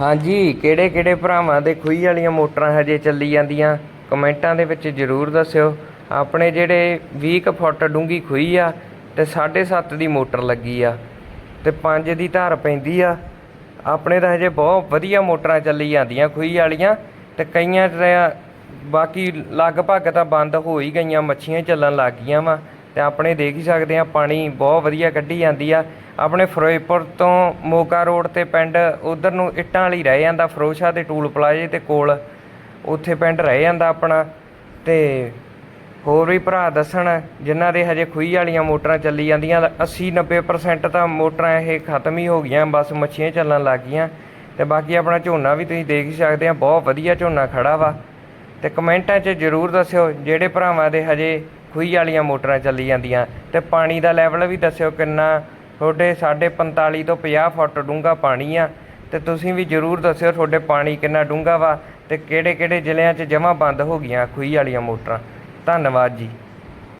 ਹਾਂਜੀ, ਕਿਹੜੇ ਕਿਹੜੇ ਭਰਾਵਾਂ ਦੇ ਖੂਹੀ ਵਾਲੀਆਂ ਮੋਟਰਾਂ ਹਜੇ ਚੱਲੀ ਜਾਂਦੀਆਂ? ਕਮੈਂਟਾਂ ਦੇ ਵਿੱਚ ਜਰੂਰ ਦੱਸਿਓ। ਆਪਣੇ ਜਿਹੜੇ 20 ਕੁ ਫੁੱਟ ਡੂੰਗੀ ਖੂਹੀ ਆ ਤੇ 7.5 ਦੀ ਮੋਟਰ ਲੱਗੀ ਆ ਤੇ 5 ਦੀ ਧਾਰ ਪੈਂਦੀ ਆ। ਆਪਣੇ ਤਾਂ ਹਜੇ ਬਹੁਤ ਵਧੀਆ ਮੋਟਰਾਂ ਚੱਲੀ ਜਾਂਦੀਆਂ ਖੂਹੀ ਵਾਲੀਆਂ ਤੇ ਕਈਆਂ ਬਾਕੀ ਲਗਭਗ ਤਾਂ ਬੰਦ ਹੋ ਹੀ ਗਈਆਂ, ਮੱਛੀਆਂ ਚੱਲਣ ਲੱਗ ਗਈਆਂ ਵਾ। ਤੇ ਆਪਣੇ ਦੇਖ ਹੀ ਸਕਦੇ ਆ ਪਾਣੀ ਬਹੁਤ ਵਧੀਆ ਕੱਢੀ ਜਾਂਦੀ ਆ। ਆਪਣੇ ਫਿਰੋਜ਼ਪੁਰ ਤੋਂ ਮੋਗਾ ਰੋਡ ਤੇ ਪਿੰਡ ਉਧਰ ਨੂੰ ਇੱਟਾਂ ਵਾਲੀ ਰਹਿ ਜਾਂਦਾ, ਫਰੋਸ਼ਾ ਦੇ ਟੂਲ ਪਲਾਜ਼ੇ ਤੇ ਕੋਲ। ਉੱਥੇ ਪਿੰਡ ਰਹਿ ਜਾਂਦਾ ਆਪਣਾ। ਤੇ ਹੋਰ ਵੀ ਭਰਾ ਦੱਸਣ, ਜਿਨ੍ਹਾਂ ਦੇ ਹਜੇ ਖੂਹੀ ਵਾਲੀਆਂ ਮੋਟਰਾਂ ਚੱਲੀ ਜਾਂਦੀਆਂ 80 90% ਤਾਂ ਮੋਟਰਾਂ ਇਹ ਖਤਮ ਹੀ ਹੋ ਗਈਆਂ, ਬਸ ਮੱਛੀਆਂ ਚੱਲਣ ਲੱਗ ਗਈਆਂ। ਤੇ ਬਾਕੀ ਆਪਣਾ ਝੋਨਾ ਵੀ ਤੁਸੀਂ ਦੇਖ ਹੀ ਸਕਦੇ ਆ ਬਹੁਤ ਵਧੀਆ ਝੋਨਾ ਖੜਾ ਵਾ। ਤੇ ਕਮੈਂਟਾਂ 'ਚ ਜਰੂਰ ਦੱਸਿਓ, ਜਿਹੜੇ ਭਰਾਵਾਂ ਦੇ ਹਜੇ ਖੂਹੀ ਵਾਲੀਆਂ ਮੋਟਰਾਂ ਚੱਲੀ ਜਾਂਦੀਆਂ। ਤੇ ਪਾਣੀ ਦਾ ਲੈਵਲ ਵੀ ਦੱਸਿਓ ਕਿੰਨਾ। ਤੁਹਾਡੇ 45 ਤੋਂ 50 ਫੁੱਟ ਡੂੰਘਾ ਪਾਣੀ ਆ। ਤੇ ਤੁਸੀਂ ਵੀ ਜਰੂਰ ਦੱਸਿਓ ਤੁਹਾਡੇ ਪਾਣੀ ਕਿੰਨਾ ਡੂੰਘਾ ਵਾ ਤੇ ਕਿਹੜੇ ਕਿਹੜੇ ਜ਼ਿਲ੍ਹਿਆਂ 'ਚ ਜਮ੍ਹਾਂ ਬੰਦ ਹੋ ਗਈਆਂ ਖੂਹੀ ਵਾਲੀਆਂ ਮੋਟਰਾਂ। ਧੰਨਵਾਦ ਜੀ।